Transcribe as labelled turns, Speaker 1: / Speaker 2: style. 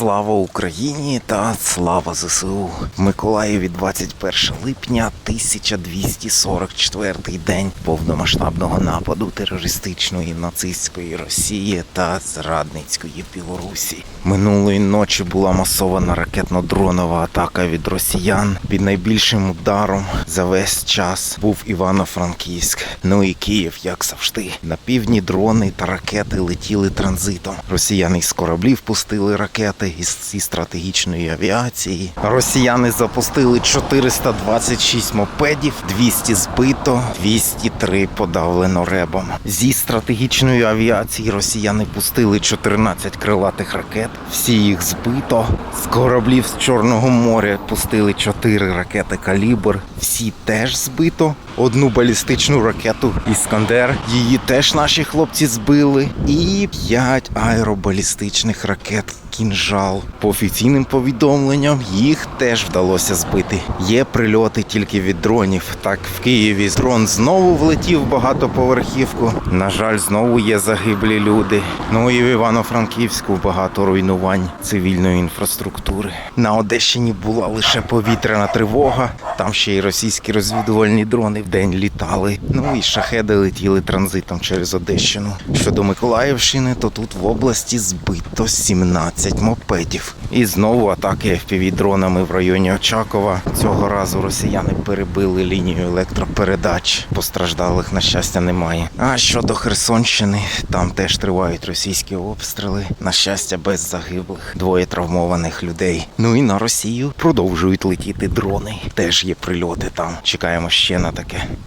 Speaker 1: Слава Україні та слава ЗСУ. В Миколаєві 21 липня 1244 день повномасштабного нападу терористичної нацистської Росії та зрадницької Білорусі. Минулої ночі була масована ракетно-дронова атака від росіян. Під найбільшим ударом за весь час був Івано-Франківськ. Ну і Київ, як завжди. На півдні дрони та ракети летіли транзитом. Росіяни з кораблів пустили ракети зі стратегічної авіації. Росіяни запустили 426 мопедів, 200 збито, 203 подавлено ребом. Зі стратегічної авіації росіяни пустили 14 крилатих ракет. Всі їх збито. З кораблів з Чорного моря пустили 4 ракети калібр. Всі теж збито. Одну балістичну ракету Іскандер. Її теж наші хлопці збили. І 5 аеробалістичних ракет кінжал. По офіційним повідомленням їх теж вдалося збити. Є прильоти тільки від дронів. Так в Києві дрон знову влетів в багатоповерхівку. На жаль, знову є загиблі люди. Ну і в Івано-Франківську багато руйнувань цивільної інфраструктури. На Одещині була лише повітряна тривога. Там ще й російські розвідувальні дрони в день літали. Ну і шахеди летіли транзитом через Одещину. Щодо Миколаївщини, то тут в області збито 17 мопедів. І знову атаки FPV-дронами в районі Очакова. Цього разу росіяни перебили лінію електропередач. Постраждалих, на щастя, немає. А щодо Херсонщини, там теж тривають російські обстріли. На щастя, без загиблих, двоє травмованих людей. Ну і на Росію продовжують летіти дрони. Теж є прильоти там. Чекаємо ще на таке.